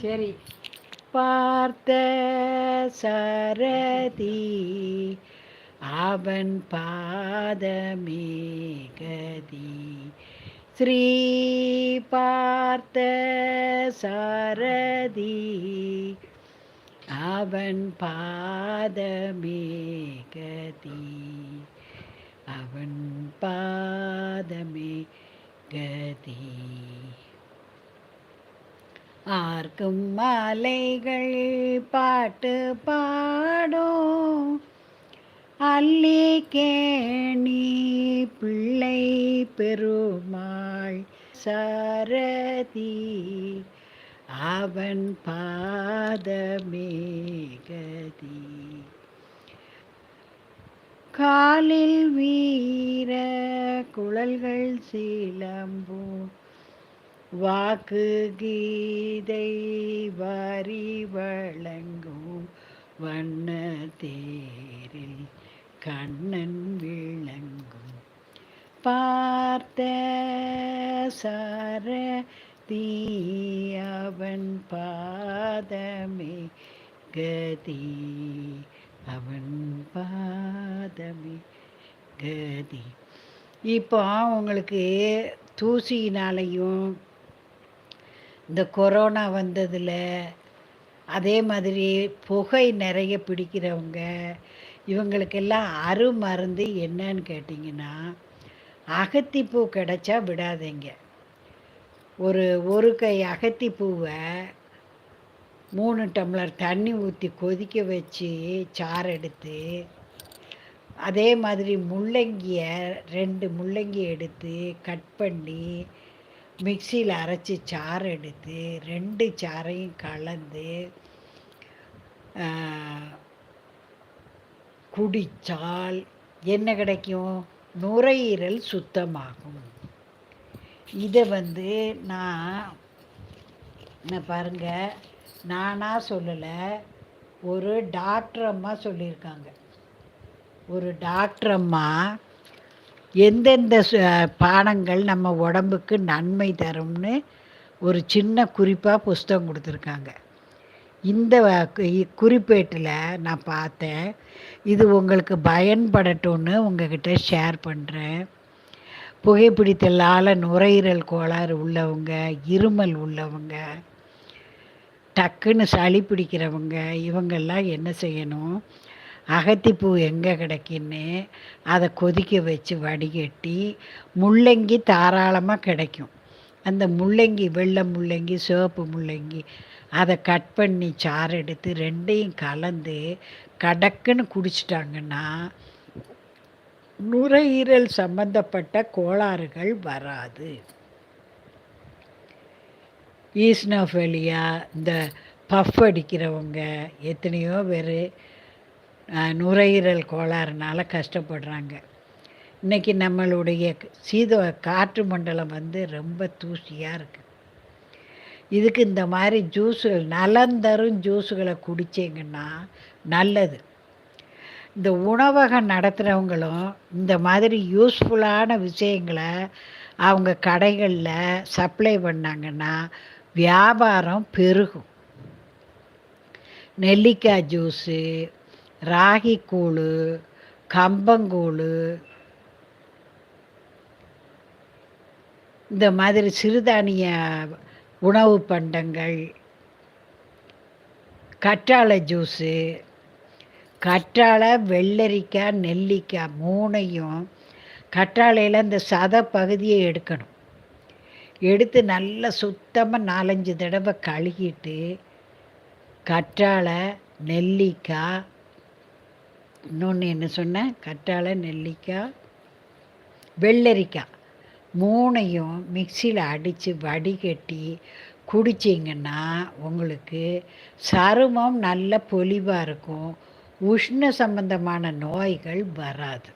சரி. பார்த்த சரதி அவன் பாதமே கதி ஸ்ரீ பார்த்த சாரதி அவன் பாதமே கதி அவன் பாதமே கதி ஆர்க்கும் மலைகள் பாட்டு பாடும். அல்லி கேணி பிள்ளை பெருமாள் சாரதி அவன் பாதமேகதி. காலில் வீர குழல்கள் சீலம்போ வாக்கு கீதை வரி வழங்கும் வண்ண தேரில் கண்ணன் விளங்கும். பார்த்த சார அவன் பாதமே கதி அவன் பாதமே கதி. இப்போ உங்களுக்கு தூசினாலையும் இந்த கொரோனா வந்ததில் அதே மாதிரி புகை நிறைய பிடிக்கிறவங்க இவங்களுக்கெல்லாம் அருமருந்து என்னன்னு கேட்டிங்கன்னா அகத்திப்பூ கிடச்சா விடாதீங்க. ஒரு ஒரு கை அகத்திப்பூவை மூணு டம்ளர் தண்ணி ஊற்றி கொதிக்க வச்சு சாறு எடுத்து அதே மாதிரி முள்ளங்கியை ரெண்டு முள்ளங்கி எடுத்து கட் பண்ணி மிக்சியில் அரைச்சி சாறு எடுத்து ரெண்டு சாறையும் கலந்து குடித்தால் என்ன கிடைக்கும்? நுரையீரல் சுத்தமாகும். இதை வந்து நான் நான் பாருங்கள் நானாக சொல்லலை ஒரு டாக்டர் அம்மா சொல்லியிருக்காங்க. ஒரு டாக்டர் அம்மா எந்தெந்த பானங்கள் நம்ம உடம்புக்கு நன்மை தரும்னு ஒரு சின்ன குறிப்பாக புஸ்தகம் கொடுத்துருக்காங்க. இந்த குறிப்பேட்டில் நான் பார்த்தேன். இது உங்களுக்கு பயன்படட்டும்னு உங்ககிட்ட ஷேர் பண்ணுறேன் புகைப்பிடித்தலால் நுரையீரல் கோளாறு உள்ளவங்க இருமல் உள்ளவங்க டக்குன்னு சளி பிடிக்கிறவங்க இவங்கெல்லாம் என்ன செய்யணும்? அகத்திப்பூ எங்கே கிடைக்குன்னு அதை கொதிக்க வச்சு வடிகட்டி முள்ளங்கி தாராளமாக கிடைக்கும். அந்த முள்ளங்கி வெள்ளை முள்ளங்கி சிவப்பு முள்ளங்கி அதை கட் பண்ணி சாறு எடுத்து ரெண்டையும் கலந்து கடக்குன்னு குடிச்சிட்டாங்கன்னா நுரையீரல் சம்பந்தப்பட்ட கோளாறுகள் வராது. ஈஸ்னோஃபெலியா இந்த பஃப் அடிக்கிறவங்க எத்தனையோ பேர் நுரையீரல் கோளாறுனால கஷ்டப்படுறாங்க. இன்றைக்கி நம்மளுடைய சீத காற்று மண்டலம் வந்து ரொம்ப தூசியாக இருக்குது இதுக்கு இந்த மாதிரி ஜூஸுகள் நலந்தரும் ஜூஸுகளை குடிச்சிங்கன்னா நல்லது. இந்த உணவகம் நடத்துகிறவங்களும் இந்த மாதிரி யூஸ்ஃபுல்லான விஷயங்களை அவங்க கடைகளில் சப்ளை பண்ணாங்கன்னா வியாபாரம் பெருகும். நெல்லிக்காய் ஜூஸு ராகி கம்பங்கூழ் இந்த மாதிரி சிறுதானிய உணவு பண்டங்கள் கற்றாழை ஜூஸு கற்றாழை வெள்ளரிக்காய் நெல்லிக்காய் மூணையும் கற்றாழையில் இந்த சத பகுதியை எடுக்கணும். எடுத்து நல்லா சுத்தமாக நாலஞ்சு தடவை கழுகிட்டு கற்றாழை நெல்லிக்காய் இன்னொன்று என்ன சொன்னேன்? கற்றாழை நெல்லிக்காய் வெள்ளரிக்காய் மூணையும் மிக்சியில் அடித்து வடிகட்டி குடிச்சிங்கன்னா உங்களுக்கு சருமம் நல்ல பொலிவாக இருக்கும். உஷ்ண சம்பந்தமான நோய்கள் வராது.